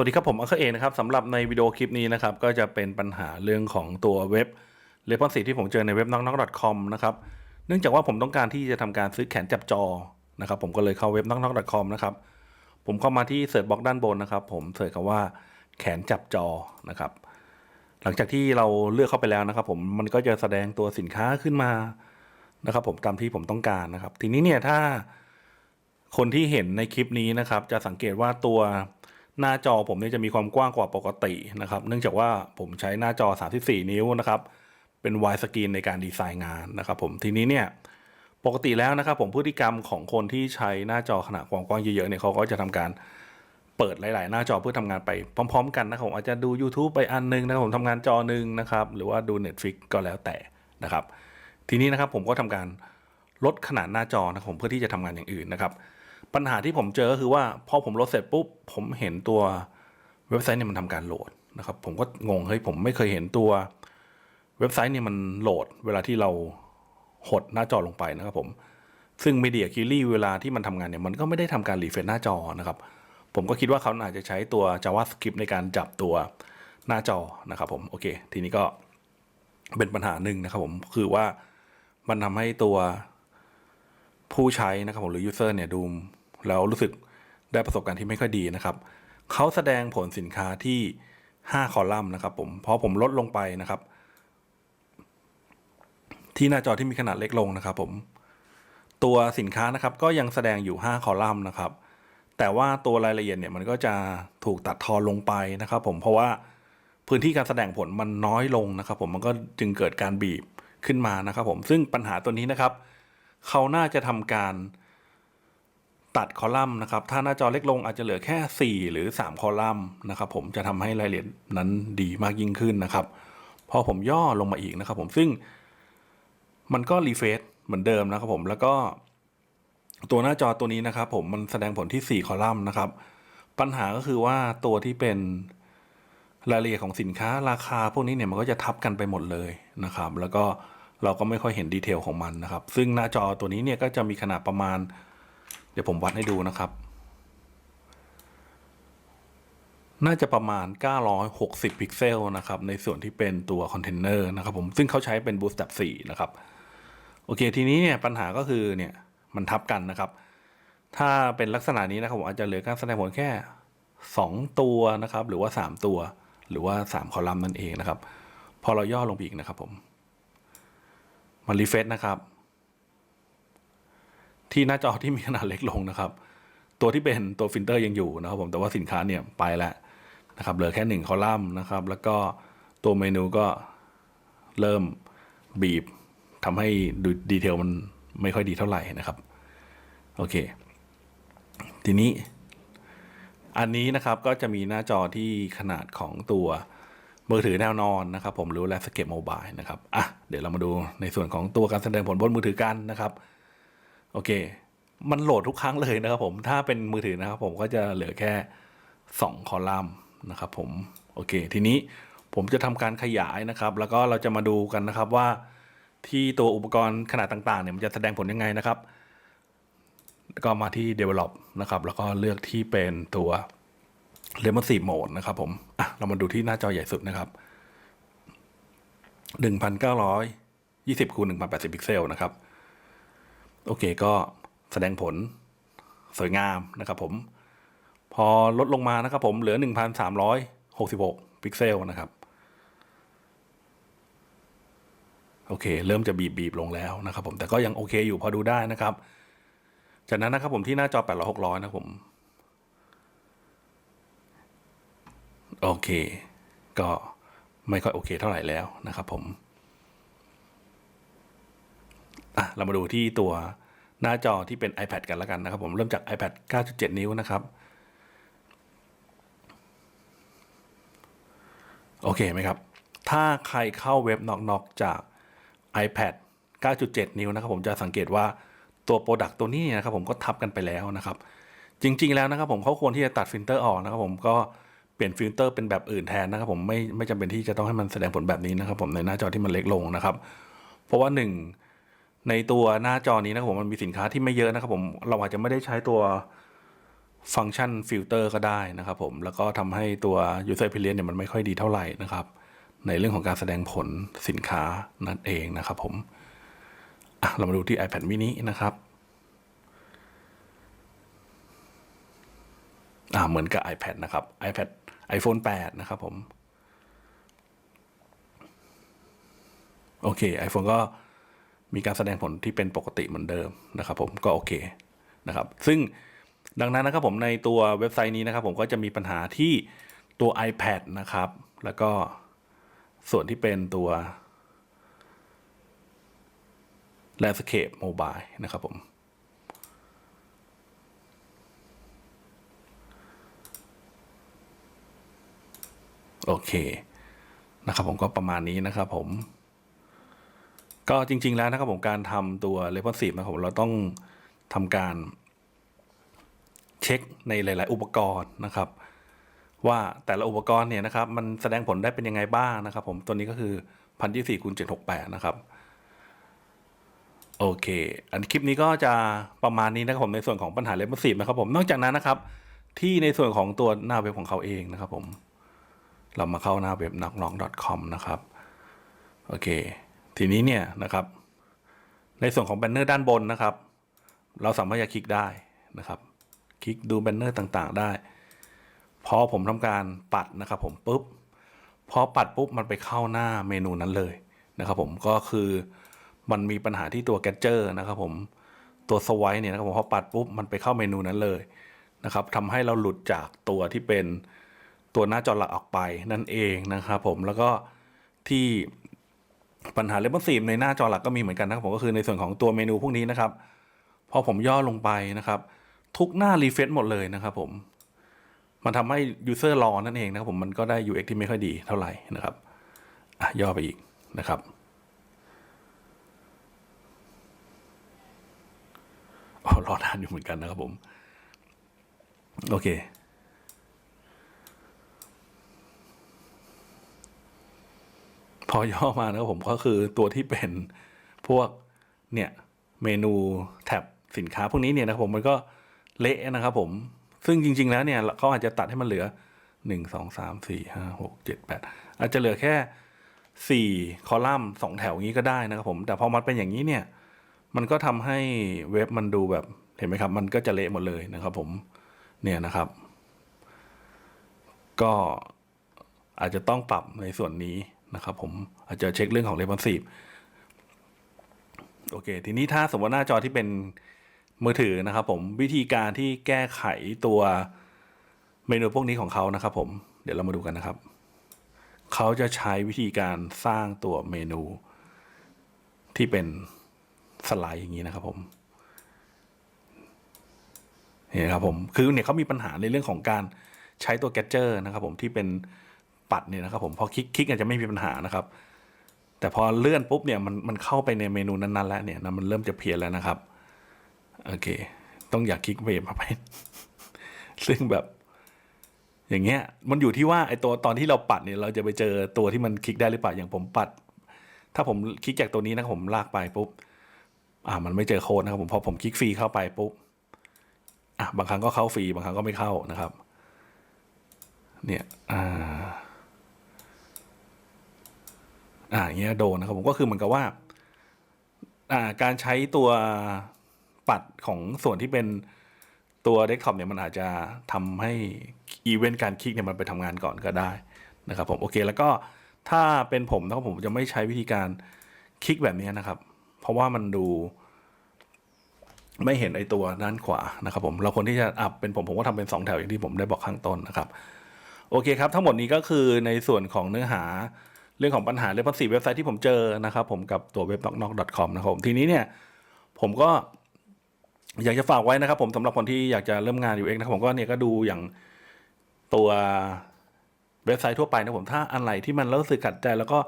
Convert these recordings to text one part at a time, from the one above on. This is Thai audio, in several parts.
วัสดีครับผมอัคเอนะครับสำหรับในวิดีโอคลิปนี้นะครับก็จะเป็นปัญหาเรื่องของตัวเว็บเลปอนสีที่ผมเจอในเว็บ knock knock com นะครับเนื่องจากว่าผมต้องการที่จะทำการซื้อแขนจับจอนะครับผมก็เลยเข้าเว็บ knock knock com นะครับผมเข้ามาที่เสิร์ชบล็อกด้านบนนะครับผมเสิร์ชคำว่าแขนจับจอนะครับหลังจากที่เราเลือกเข้าไปแล้วนะครับ ผมมันก็จะแสดงตัวสินค้าขึ้นมานะครับ ผมตามที่ผมต้องการนะครับ ทีนี้เนี่ยถ้าคนที่เห็นในคลิปนี้นะครับ จะสังเกตว่าตัว หน้าจอผมเนี่ยจะมีความกว้างกว่าปกตินะครับ เนื่องจากว่าผมใช้หน้าจอ 34 นิ้วนะครับ เป็นวายสกรีนในการดีไซน์งานนะครับ ผมทีนี้เนี่ยปกติแล้วนะครับ ผมพฤติกรรมของคนที่ใช้หน้าจอขนาดความกว้างเยอะๆเนี่ยเขาก็จะทำการเปิดหลาย ๆ หน้าจอเพื่อทำงานไปพร้อม ๆ กันนะครับผมอาจจะดู YouTube ไปอันหนึงนะครับผมทำงานจอหนึ่งนะครับ หรือว่าดู Netflix ก็แล้วแต่นะครับ ทีนี้นะครับผมก็ทำการลดขนาดหน้าจอนะครับผมเพื่อที่จะทำงานอย่างอื่นนะครับ ปัญหาที่ผมเจอก็คือว่าพอผมโหลดเสร็จปุ๊บผมเห็นตัวเว็บไซต์เนี่ยมันทำการโหลดนะครับ ผมก็งงเฮ้ยผมไม่เคยเห็นตัวเว็บไซต์เนี่ยมันโหลด เวลาที่เราหดหน้าจอลงไปนะครับผม ซึ่ง Media q u e r y เวลาที่มันทำงานเนี่ยมันก็ไม่ได้ทำการรีเฟรชหน้าจอนะครับ ผมก็คิดว่าเขาอาจจะใช้ตัว JavaScript ในการจับตัวหน้าจอนะครับผมโอเค ทีนี้ก็เป็นปัญหาหนึ่งนะครับผมคือว่ามันทำให้ตัวผู้ใช้นะครับผมหรือ user เนี่ยดู แล้วรู้สึกได้ประสบการณ์ที่ไม่ค่อยดีนะครับเขาแสดงผลสินค้าที่ 5 คอลัมน์นะครับผมพอผมลดลงไปนะครับ ที่หน้าจอที่มีขนาดเล็กลงนะครับ ผมตัวสินค้านะครับก็ยังแสดงอยู่ 5 คอลัมน์นะครับ แต่ว่าตัวรายละเอียดเนี่ยมันก็จะถูกตัดทอนลงไปนะครับ ผมเพราะว่าพื้นที่การแสดงผลมันน้อยลงนะครับ ผมมันก็จึงเกิดการบีบขึ้นมานะครับ ผมซึ่งปัญหาตัวนี้นะครับเขาน่าจะทำการ ตัดคอลัมน์นะครับ ถ้าหน้าจอเล็กลงอาจจะเหลือแค่ 4 หรือ 3 คอลัมน์นะครับผมจะทำให้รายละเอียดนั้นดีมากยิ่งขึ้นนะครับ พอผมย่อลงมาอีกนะครับผมซึ่งมันก็รีเฟซเหมือนเดิมนะครับผมแล้วก็ตัวหน้าจอตัวนี้นะครับ ผมมันแสดงผลที่ 4 คอลัมน์นะครับ ปัญหาก็คือว่าตัวที่เป็นรายละเอียดของสินค้าราคาพวกนี้เนี่ยมันก็จะทับกันไปหมดเลยนะครับ แล้วก็เราก็ไม่ค่อยเห็นดีเทลของมันนะครับ ซึ่งหน้าจอตัวนี้เนี่ยก็จะมีขนาดประมาณ ดี๋ยวผมวัดให้ดูนะครับ น่าจะประมาณ 960 พิกเซลนะครับ ในส่วนที่เป็นตัวคอนเทนเนอร์นะครับผมซึ่งเขาใช้เป็น Bootstrap 4นะครับ โอเค ทีนี้เนี่ยปัญหาก็คือเนี่ยมันทับกันนะครับ ถ้าเป็นลักษณะนี้นะครับผมอาจจะเหลือการแสดงผลแค่ 2 ตัวนะครับ หรือว่า 3 ตัว หรือว่า 3 คอลัมน์นั่นเองนะครับ พอเราย่อลงไปอีกนะครับผม มันรีเฟซนะครับ ที่หน้าจอที่มีขนาดเล็กลงนะครับ ตัวที่เป็นตัวฟิลเตอร์ยังอยู่นะครับผมแต่ว่าสินค้าเนี่ยไปแล้วนะครับเหลือแค่หนึ่งคอลัมน์นะครับ แล้วก็ตัวเมนูก็เริ่มบีบทำให้ดูดีเทลมันไม่ค่อยดีเท่าไหร่นะครับ โอเค ทีนี้ อันนี้นะครับก็จะมีหน้าจอที่ขนาดของตัวมือถือแนวนอนนะครับ ผมหรือแลสเกตโมบายนะครับ อะ เดี๋ยวเรามาดูในส่วนของตัวการแสดงผลบนมือถือกันนะครับ อเค มันโหลดทุกครั้งเลยนะครับผมถ้าเป็นมือถือนะครับผมก็จะเหลือแค่ 2 คอลัมน์นะครับผมโอเค ทีนี้ผมจะทำการขยายนะครับ แล้วก็เราจะมาดูกันนะครับว่าที่ตัวอุปกรณ์ขนาดต่างๆเนี่ยมันจะแสดงผลยังไงนะครับ ก็มาที่ develop นะครับ แล้วก็เลือกที่เป็นตัว responsive mode นะครับผมอะเรามาดูที่หน้าจอใหญ่สุดนะครับ1,920คูณ1,080พิกเซลนะครับ โอเคก็แสดงผลสวยงามนะครับผม พอลดลงมานะครับผมเหลือ 1,366 พิกเซลนะครับ โอเค เริ่มจะบีบบีบลงแล้วนะครับผมแต่ก็ยังโอเคอยู่พอดูได้นะครับ จากนั้นนะครับผมที่หน้าจอ 800 600 นะครับผม โอเค ก็ไม่ค่อยโอเคเท่าไหร่แล้วนะครับผมอะเรามาดูที่ตัว หน้าจอที่เป็น iPad กันแล้วกันนะครับ ผมเริ่มจาก iPad 9.7 นิ้วนะครับ โอเคไหมครับ ถ้าใครเข้าเว็บนอกๆจาก iPad 9.7 นิ้วนะครับ ผมจะสังเกตว่าตัวโปรดักต์ตัวนี้เนี่ยนะครับ ผมก็ทับกันไปแล้วนะครับ จริง ๆ แล้วนะครับ ผมเขาควรที่จะตัดฟิลเตอร์ออกนะครับ ผมก็เปลี่ยนฟิลเตอร์เป็นแบบอื่นแทนนะครับผมไม่ไม่จำเป็นที่จะต้องให้มันแสดงผลแบบนี้นะครับ ผมในหน้าจอที่มันเล็กลงนะครับ เพราะว่าหนึ่ง ในตัวหน้าจอนี้นะครับผมมันมีสินค้าที่ไม่เยอะนะครับผมเราอาจจะไม่ได้ใช้ตัวฟังก์ชันฟิลเตอร์ก็ได้นะครับผมแล้วก็ทำให้ตัว user experience เนี่ยมันไม่ค่อยดีเท่าไหร่นะครับ ในเรื่องของการแสดงผลสินค้านั่นเองนะครับผมเรามาดูที่ iPad mini นะครับเหมือนกับ iPad นะครับ iPad iPhone 8 นะครับผม โอเค iPhone ก็ มีการแสดงผลที่เป็นปกติเหมือนเดิมนะครับ ผมก็โอเคนะครับ ซึ่งดังนั้นนะครับผมในตัวเว็บไซต์นี้นะครับ ผมก็จะมีปัญหาที่ตัว iPad นะครับ แล้วก็ส่วนที่เป็นตัว Landscape Mobile นะครับผมโอเคนะครับผมก็ประมาณนี้นะครับผม ก็จริง ๆ แล้วนะครับผมการทำตัว responsive นะครับผมเราต้องทำการเช็คในหลาย ๆ อุปกรณ์นะครับ ว่าแต่ละอุปกรณ์เนี่ยนะครับ มันแสดงผลได้เป็นยังไงบ้างนะครับ ผมตัวนี้ก็คือพันยี่สี่คูณเจ็ดหกแปดนะครับโอเค อันคลิปนี้ก็จะประมาณนี้นะครับผมในส่วนของปัญหา responsive นะครับผมนอกจากนั้นนะครับ ที่ในส่วนของตัวหน้าเว็บของเขาเองนะครับผม เรามาเข้าหน้าเว็บนักน้อง .com นะครับ โอเค ทีนี้เนี่ยนะครับ ในส่วนของแบนเนอร์ด้านบนนะครับ เราสามารถจะคลิกได้นะครับ คลิกดูแบนเนอร์ต่างๆ ได้พอผมทำการปัดนะครับผมปุ๊บพอปัดปุ๊บมันไปเข้าหน้าเมนูนั้นเลยนะครับ ผมก็คือมันมีปัญหาที่ตัวแก d เจอร์นะครับ ผมตัวสวท์เนี่ยนะครับผมพอปัดปุ๊บมันไปเข้าเมนูนั้นเลยนะครับทำให้เราหลุดจากตัวที่เป็นตัวหน้าจอหลักออกไปนั่นเองนะครับ ผมแล้วก็ที่ ปัญหา responsive ในหน้าจอหลักก็มีเหมือนกันนะครับผมก็คือในส่วนของตัวเมนูพวกนี้นะครับ พอผมย่อลงไปนะครับ ทุกหน้ารีเฟซหมดเลยนะครับผม มันทำให้ user รอนั่นเองนะครับผมมันก็ได้ UX ที่ไม่ค่อยดีเท่าไหร่นะครับอะย่อไปอีกนะครับรอนานอยู่เหมือนกันนะครับผม โอเค พอย่อมานะครับผมก็คือตัวที่เป็นพวกเนี่ยเมนูแท็บสินค้าพวกนี้เนี่ยนะครับผมมันก็เละนะครับผมซึ่งจริง ๆ แล้วเนี่ยเขาอาจจะตัดให้มันเหลือหนึ่งสองสามสี่ห้าหกเจ็ดแปดอาจจะเหลือแค่สี่คอลัมน์สองแถวย่างนี้ก็ได้นะครับผม แต่พอมันเป็นอย่างนี้เนี่ย มันก็ทำให้เว็บมันดูแบบเห็นไหมครับ มันก็จะเละหมดเลยนะครับผมเนี่ยนะครับ ก็อาจจะต้องปรับในส่วนนี้ นะครับผมอาจจะเช็คเรื่องของ responsive โอเค ทีนี้ถ้าสมมติหน้าจอที่เป็นมือถือนะครับผมวิธีการที่แก้ไขตัวเมนูพวกนี้ของเขานะครับผมเดี๋ยวเรามาดูกันนะครับ เขาจะใช้วิธีการสร้างตัวเมนูที่เป็นสไลด์อย่างนี้นะครับผมเห็นครับผมคือเนี่ยเขามีปัญหาในเรื่องของการใช้ตัวแก d เจอร์นะครับผมที่เป็น ปัดเนี่ยนะครับผมพอคลิกคลิกอาจจะไม่มีปัญหานะครับ แต่พอเลื่อนปุ๊บเนี่ยมันมันเข้าไปในเมนูนั้นๆแล้วเนี่ยนะมันเริ่มจะเพี้ยนแล้วนะครับโอเค ต้องอยากคลิกเวฟมาไปซึ่งแบบอย่างเงี้ยมันอยู่ที่ว่าไอตัวตอนที่เราปัดเนี่ยเราจะไปเจอตัวที่มันคลิกได้หรือเปล่าอย่างผมปัด ถ้าผมคลิกจากตัวนี้นะผมลากไปปุ๊บอ่ามันไม่เจอโค้ดนะครับผมพอผมคลิกฟรีเข้าไปปุ๊บอะบางครั้งก็เข้าฟรีบางครั้งก็ไม่เข้านะครับ เนี่ยอ่า อ่าเงี้ยโดนนะครับผมก็คือเหมือนกับว่าอ่าการใช้ตัวปัดของส่วนที่เป็นตัวเดสก์ท็อปเนี่ยมันอาจจะทำให้อีเวนต์การคลิกเนี่ยมันไปทำงานก่อนก็ได้นะครับผมโอเคแล้วก็ถ้าเป็นผมนะครับผมจะไม่ใช้วิธีการคลิกแบบนี้นะครับ เพราะว่ามันดูไม่เห็นไอตัวด้านขวานะครับผมเราคนที่จะอัพเป็นผมผมก็ทำเป็น 2 แถวอย่างที่ผมได้บอกข้างต้นนะครับ โอเคครับ ทั้งหมดนี้ก็คือในส่วนของเนื้อหา เรื่องของปัญหาเรื่องภาษีเว็บไซต์ที่ผมเจอนะครับ ผมกับตัวเว็บ knock knock com นะครับผมทีนี้เนี่ยผมก็อยากจะฝากไว้นะครับผมสำหรับคนที่อยากจะเริ่มงานอยู่เองนะครับผมก็เนี่ยก็ดูอย่างตัวเว็บไซต์ทั่วไปนะผมถ้าอันไหนที่มันรู้สึกขัดใจ แล้วก็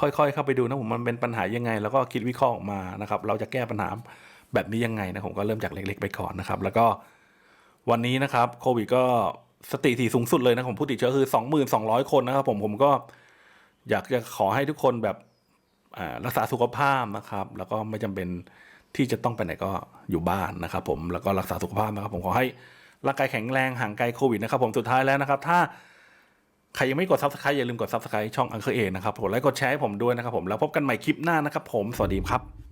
ค่อยๆ เข้าไปดูนะผมมันเป็นปัญหายังไง แล้วก็คิดวิเคราะห์ออกมานะครับ เราจะแก้ปัญหาแบบนี้ยังไงนะผมก็เริ่มจากเล็ก ๆ ไปก่อนนะครับ แล้วก็วันนี้นะครับโควิดก็สติที่สูงสุดเลยนะผมผู้ติดเชื้อคือ 2,200 คนนะครับผมผมก็ อยากจะขอให้ทุกคนแบบรักษาสุขภาพนะครับ แล้วก็ไม่จำเป็นที่จะต้องไปไหนก็อยู่บ้านนะครับ ผมแล้วก็รักษาสุขภาพนะครับ ผมขอให้ร่างกายแข็งแรงห่างไกลโควิดนะครับ ผมสุดท้ายแล้วนะครับ ถ้าใครยังไม่กดซับสไครต์อย่าลืมกดซับสไครต์ช่องอังเคอร์เอนะครับผมและกดแชร์ให้ผมด้วยนะครับ ผมแล้วพบกันใหม่คลิปหน้านะครับ ผมสวัสดีครับ